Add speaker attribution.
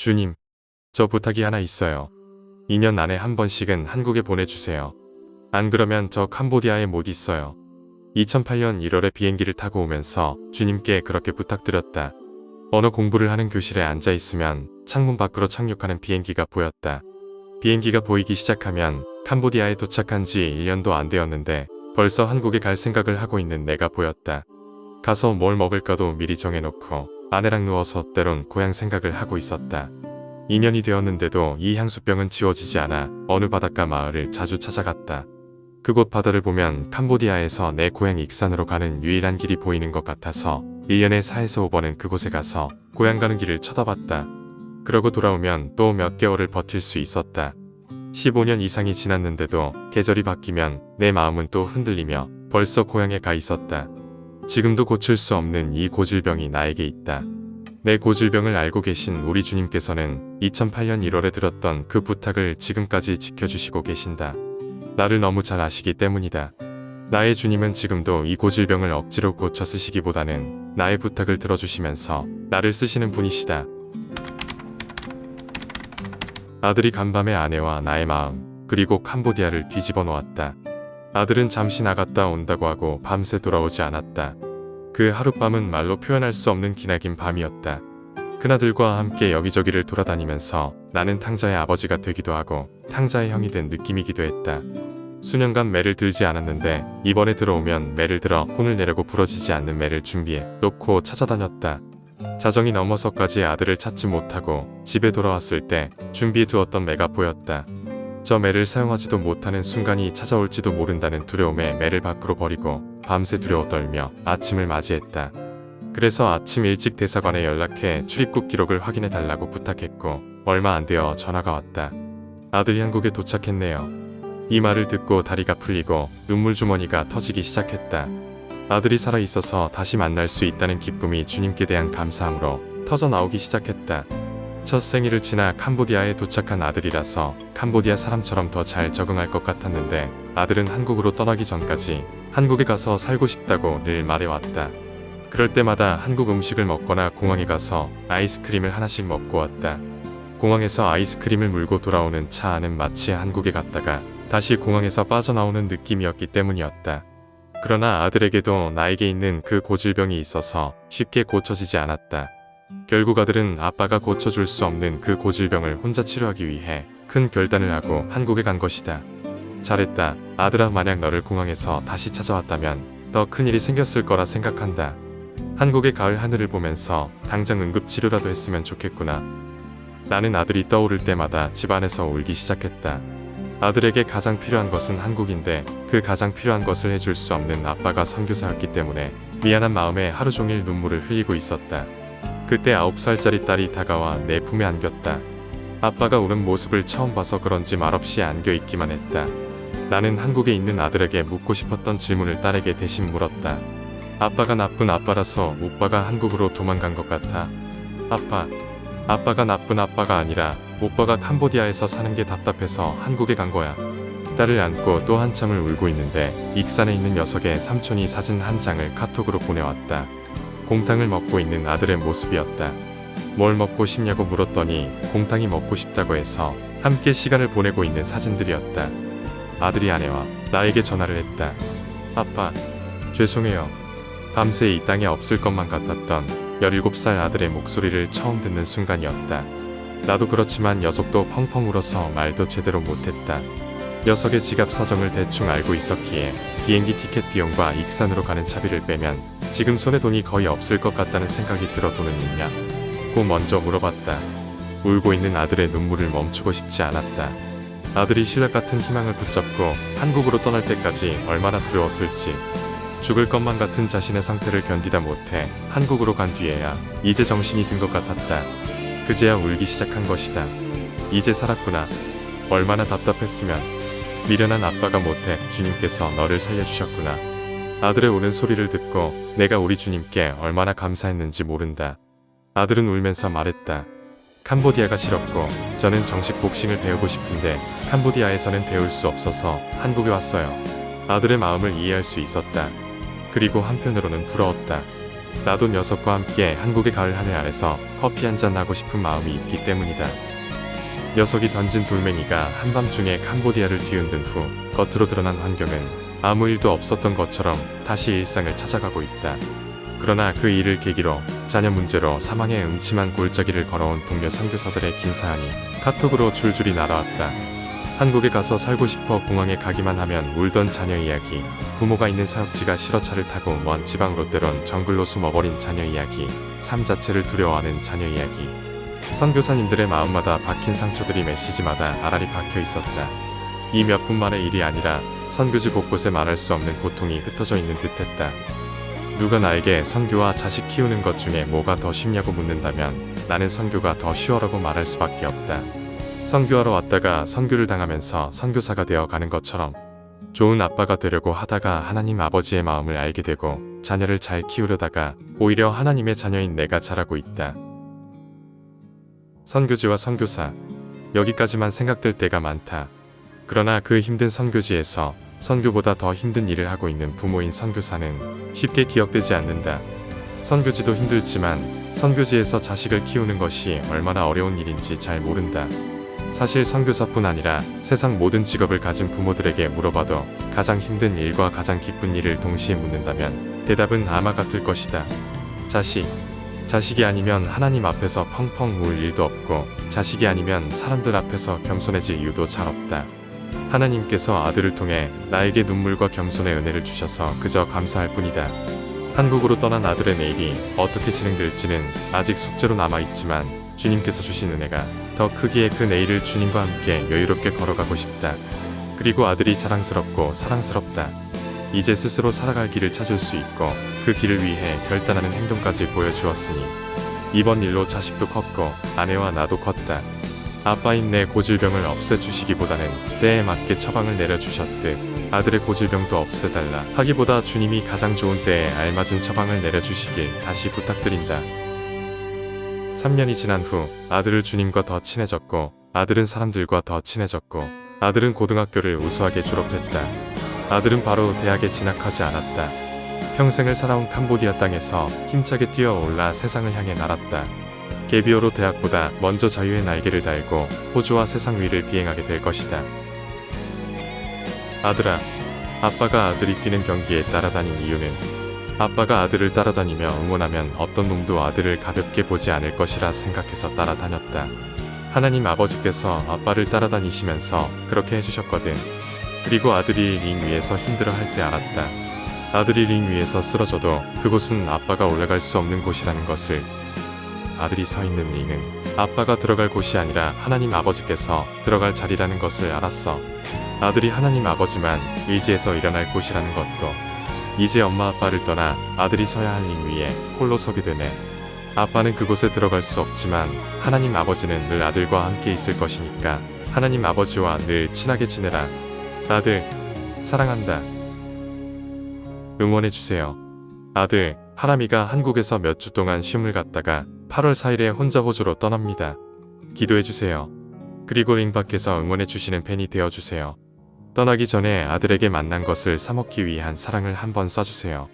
Speaker 1: 주님, 저 부탁이 하나 있어요. 2년 안에 한 번씩은 한국에 보내주세요. 안 그러면 저 캄보디아에 못 있어요. 2008년 1월에 비행기를 타고 오면서 주님께 그렇게 부탁드렸다. 언어 공부를 하는 교실에 앉아 있으면 창문 밖으로 착륙하는 비행기가 보였다. 비행기가 보이기 시작하면 캄보디아에 도착한 지 1년도 안 되었는데 벌써 한국에 갈 생각을 하고 있는 내가 보였다. 가서 뭘 먹을까도 미리 정해놓고 아내랑 누워서 때론 고향 생각을 하고 있었다. 2년이 되었는데도 이 향수병은 지워지지 않아 어느 바닷가 마을을 자주 찾아갔다. 그곳 바다를 보면 캄보디아에서 내 고향 익산으로 가는 유일한 길이 보이는 것 같아서 1년에 4에서 5번은 그곳에 가서 고향 가는 길을 쳐다봤다. 그러고 돌아오면 또 몇 개월을 버틸 수 있었다. 15년 이상이 지났는데도 계절이 바뀌면 내 마음은 또 흔들리며 벌써 고향에 가 있었다. 지금도 고칠 수 없는 이 고질병이 나에게 있다. 내 고질병을 알고 계신 우리 주님께서는 2008년 1월에 들었던 그 부탁을 지금까지 지켜주시고 계신다. 나를 너무 잘 아시기 때문이다. 나의 주님은 지금도 이 고질병을 억지로 고쳐 쓰시기보다는 나의 부탁을 들어주시면서 나를 쓰시는 분이시다. 아들이 간밤에 아내와 나의 마음, 그리고 캄보디아를 뒤집어 놓았다. 아들은 잠시 나갔다 온다고 하고 밤새 돌아오지 않았다. 그 하룻밤은 말로 표현할 수 없는 기나긴 밤이었다. 큰아들과 함께 여기저기를 돌아다니면서 나는 탕자의 아버지가 되기도 하고 탕자의 형이 된 느낌이기도 했다. 수년간 매를 들지 않았는데 이번에 들어오면 매를 들어 혼을 내려고 부러지지 않는 매를 준비해 놓고 찾아다녔다. 자정이 넘어서까지 아들을 찾지 못하고 집에 돌아왔을 때 준비해 두었던 매가 보였다. 저 매를 사용하지도 못하는 순간이 찾아올지도 모른다는 두려움에 매를 밖으로 버리고 밤새 두려워 떨며 아침을 맞이했다. 그래서 아침 일찍 대사관에 연락해 출입국 기록을 확인해 달라고 부탁했고 얼마 안 되어 전화가 왔다. 아들이 한국에 도착했네요. 이 말을 듣고 다리가 풀리고 눈물 주머니가 터지기 시작했다. 아들이 살아 있어서 다시 만날 수 있다는 기쁨이 주님께 대한 감사함으로 터져 나오기 시작했다. 첫 생일을 지나 캄보디아에 도착한 아들이라서 캄보디아 사람처럼 더 잘 적응할 것 같았는데 아들은 한국으로 떠나기 전까지 한국에 가서 살고 싶다고 늘 말해왔다. 그럴 때마다 한국 음식을 먹거나 공항에 가서 아이스크림을 하나씩 먹고 왔다. 공항에서 아이스크림을 물고 돌아오는 차 안은 마치 한국에 갔다가 다시 공항에서 빠져나오는 느낌이었기 때문이었다. 그러나 아들에게도 나에게 있는 그 고질병이 있어서 쉽게 고쳐지지 않았다. 결국 아들은 아빠가 고쳐줄 수 없는 그 고질병을 혼자 치료하기 위해 큰 결단을 하고 한국에 간 것이다. 잘했다. 아들아 만약 너를 공항에서 다시 찾아왔다면 더 큰일이 생겼을 거라 생각한다. 한국의 가을 하늘을 보면서 당장 응급치료라도 했으면 좋겠구나. 나는 아들이 떠오를 때마다 집안에서 울기 시작했다. 아들에게 가장 필요한 것은 한국인데 그 가장 필요한 것을 해줄 수 없는 아빠가 선교사였기 때문에 미안한 마음에 하루 종일 눈물을 흘리고 있었다. 그때 9살짜리 딸이 다가와 내 품에 안겼다. 아빠가 우는 모습을 처음 봐서 그런지 말없이 안겨 있기만 했다. 나는 한국에 있는 아들에게 묻고 싶었던 질문을 딸에게 대신 물었다. 아빠가 나쁜 아빠라서 오빠가 한국으로 도망간 것 같아. 아빠, 아빠가 나쁜 아빠가 아니라 오빠가 캄보디아에서 사는 게 답답해서 한국에 간 거야. 딸을 안고 또 한참을 울고 있는데 익산에 있는 녀석의 삼촌이 사진 한 장을 카톡으로 보내왔다. 공탕을 먹고 있는 아들의 모습이었다. 뭘 먹고 싶냐고 물었더니 공탕이 먹고 싶다고 해서 함께 시간을 보내고 있는 사진들이었다. 아들이 아내와 나에게 전화를 했다. 아빠, 죄송해요. 밤새 이 땅에 없을 것만 같았던 17살 아들의 목소리를 처음 듣는 순간이었다. 나도 그렇지만 녀석도 펑펑 울어서 말도 제대로 못했다. 녀석의 지갑 사정을 대충 알고 있었기에 비행기 티켓 비용과 익산으로 가는 차비를 빼면 지금 손에 돈이 거의 없을 것 같다는 생각이 들어 돈은 있냐? 고 먼저 물어봤다. 울고 있는 아들의 눈물을 멈추고 싶지 않았다. 아들이 신뢰 같은 희망을 붙잡고 한국으로 떠날 때까지 얼마나 두려웠을지 죽을 것만 같은 자신의 상태를 견디다 못해 한국으로 간 뒤에야 이제 정신이 든 것 같았다. 그제야 울기 시작한 것이다. 이제 살았구나. 얼마나 답답했으면 미련한 아빠가 못해 주님께서 너를 살려주셨구나. 아들의 우는 소리를 듣고 내가 우리 주님께 얼마나 감사했는지 모른다. 아들은 울면서 말했다. 캄보디아가 싫었고 저는 정식 복싱을 배우고 싶은데 캄보디아에서는 배울 수 없어서 한국에 왔어요. 아들의 마음을 이해할 수 있었다. 그리고 한편으로는 부러웠다. 나도 녀석과 함께 한국의 가을 하늘 아래서 커피 한잔 하고 싶은 마음이 있기 때문이다. 녀석이 던진 돌멩이가 한밤중에 캄보디아를 뒤흔든 후 겉으로 드러난 환경은 아무 일도 없었던 것처럼 다시 일상을 찾아가고 있다. 그러나 그 일을 계기로 자녀 문제로 사망의 음침한 골짜기를 걸어온 동료 선교사들의 긴 사안이 카톡으로 줄줄이 날아왔다. 한국에 가서 살고 싶어 공항에 가기만 하면 울던 자녀 이야기, 부모가 있는 사역지가 싫어 차를 타고 먼 지방으로 때론 정글로 숨어버린 자녀 이야기, 삶 자체를 두려워하는 자녀 이야기. 선교사님들의 마음마다 박힌 상처들이 메시지마다 알알이 박혀 있었다. 이 몇 분 만의 일이 아니라 선교지 곳곳에 말할 수 없는 고통이 흩어져 있는 듯했다. 누가 나에게 선교와 자식 키우는 것 중에 뭐가 더 쉽냐고 묻는다면 나는 선교가 더 쉬워라고 말할 수밖에 없다. 선교하러 왔다가 선교를 당하면서 선교사가 되어 가는 것처럼 좋은 아빠가 되려고 하다가 하나님 아버지의 마음을 알게 되고 자녀를 잘 키우려다가 오히려 하나님의 자녀인 내가 자라고 있다. 선교지와 선교사 여기까지만 생각될 때가 많다. 그러나 그 힘든 선교지에서 선교보다 더 힘든 일을 하고 있는 부모인 선교사는 쉽게 기억되지 않는다. 선교지도 힘들지만 선교지에서 자식을 키우는 것이 얼마나 어려운 일인지 잘 모른다. 사실 선교사뿐 아니라 세상 모든 직업을 가진 부모들에게 물어봐도 가장 힘든 일과 가장 기쁜 일을 동시에 묻는다면 대답은 아마 같을 것이다. 자식. 자식이 아니면 하나님 앞에서 펑펑 울 일도 없고 자식이 아니면 사람들 앞에서 겸손해질 이유도 잘 없다. 하나님께서 아들을 통해 나에게 눈물과 겸손의 은혜를 주셔서 그저 감사할 뿐이다. 한국으로 떠난 아들의 내일이 어떻게 진행될지는 아직 숙제로 남아있지만 주님께서 주신 은혜가 더 크기에 그 내일을 주님과 함께 여유롭게 걸어가고 싶다. 그리고 아들이 자랑스럽고 사랑스럽다. 이제 스스로 살아갈 길을 찾을 수 있고 그 길을 위해 결단하는 행동까지 보여주었으니 이번 일로 자식도 컸고 아내와 나도 컸다. 아빠인 내 고질병을 없애주시기보다는 때에 맞게 처방을 내려주셨듯 아들의 고질병도 없애달라 하기보다 주님이 가장 좋은 때에 알맞은 처방을 내려주시길 다시 부탁드린다. 3년이 지난 후 아들을 주님과 더 친해졌고 아들은 사람들과 더 친해졌고 아들은 고등학교를 우수하게 졸업했다. 아들은 바로 대학에 진학하지 않았다. 평생을 살아온 캄보디아 땅에서 힘차게 뛰어올라 세상을 향해 날았다. 개비오로 대학보다 먼저 자유의 날개를 달고 호주와 세상 위를 비행하게 될 것이다. 아들아, 아빠가 아들이 뛰는 경기에 따라다닌 이유는 아빠가 아들을 따라다니며 응원하면 어떤 놈도 아들을 가볍게 보지 않을 것이라 생각해서 따라다녔다. 하나님 아버지께서 아빠를 따라다니시면서 그렇게 해주셨거든. 그리고 아들이 링 위에서 힘들어 할 때 알았다. 아들이 링 위에서 쓰러져도 그곳은 아빠가 올라갈 수 없는 곳이라는 것을 아들이 서 있는 링은 아빠가 들어갈 곳이 아니라 하나님 아버지께서 들어갈 자리라는 것을 알았어. 아들이 하나님 아버지만 의지해서 일어날 곳이라는 것도 이제 엄마 아빠를 떠나 아들이 서야 할 링 위에 홀로 서게 되네. 아빠는 그곳에 들어갈 수 없지만 하나님 아버지는 늘 아들과 함께 있을 것이니까 하나님 아버지와 늘 친하게 지내라. 아들, 사랑한다. 응원해주세요. 아들, 하람이가 한국에서 몇 주 동안 쉼을 갔다가 8월 4일에 혼자 호주로 떠납니다. 기도해주세요. 그리고 링 밖에서 응원해주시는 팬이 되어주세요. 떠나기 전에 아들에게 만난 것을 사먹기 위한 사랑을 한번 써주세요.